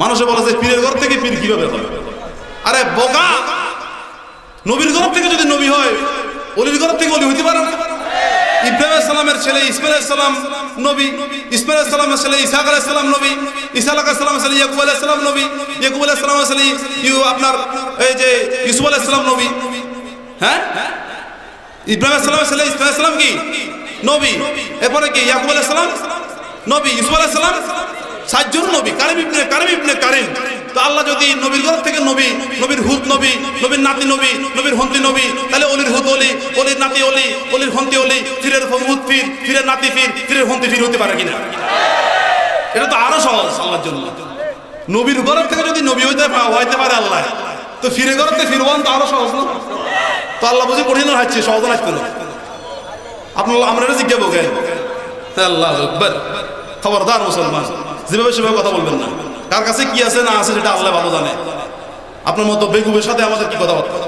মানুষে বলে পীরের ঘর থেকে পীর কীভাবে আরে বোকা! নবীর ঘর থেকে যদি নবী হয়, অলির ঘর থেকে অলি হইতে পারে না। ছেলে ইসমাইল সালাম নবী, ইসমাইল সালামের ছেলে ইসাক নবী ঈসা আলাইহিস সালামের আলাইহিস সালাম নবী, ইয়াকুব আলাইহিস সালামের ছেলে ইউ আপনার এই যে ইউসুফ সালাম নবী। হ্যাঁ? ইব্রাহিম সালামের ছেলে ইসমাইল সালাম কি? নবী। এরপরে কি, ইয়াকুব আলাইহিস সালাম? নবী, ইউসুফ আলাইহিস সালাম? সাতজন নবী, কারিম ইবনে কারিম ইবনে কারিম। তো আল্লাহ যদি নবীর ঘর থেকে নবী, নবীর হুত নবী, নবীর নাতি নবী, নবীর হন্তি নবী, তাহলে অলির হুত অলি, অলির নাতি অলি, অলির হন্তি অলি, ফিরের হুত ফির, ফিরের নাতি ফির, ফিরের হন্তি ফির হতে পারে কিনা? এটা তো আরও সহজ আল্লাহর জন্য। নবীর ঘর থেকে যদি নবী হইতে হইতে পারে আল্লাহ, তো ফিরে ঘর থেকে ফিরবান তো আরও সহজ না? তো আল্লাহ বুঝি কঠিন হাঁটছে সহজ হাঁটতে না? আপনার আমরা জিজ্ঞাবো কে? আল্লাহ আকবার। খবরদার মুসলমান, যেভাবে সেভাবে কথা বলবেন না। কার কাছে কি আছে না আছে সেটা আল্লাহ ভালো জানে। আপনার মতো বেগুবের সাথে আমাদের কি কথাবার্তা?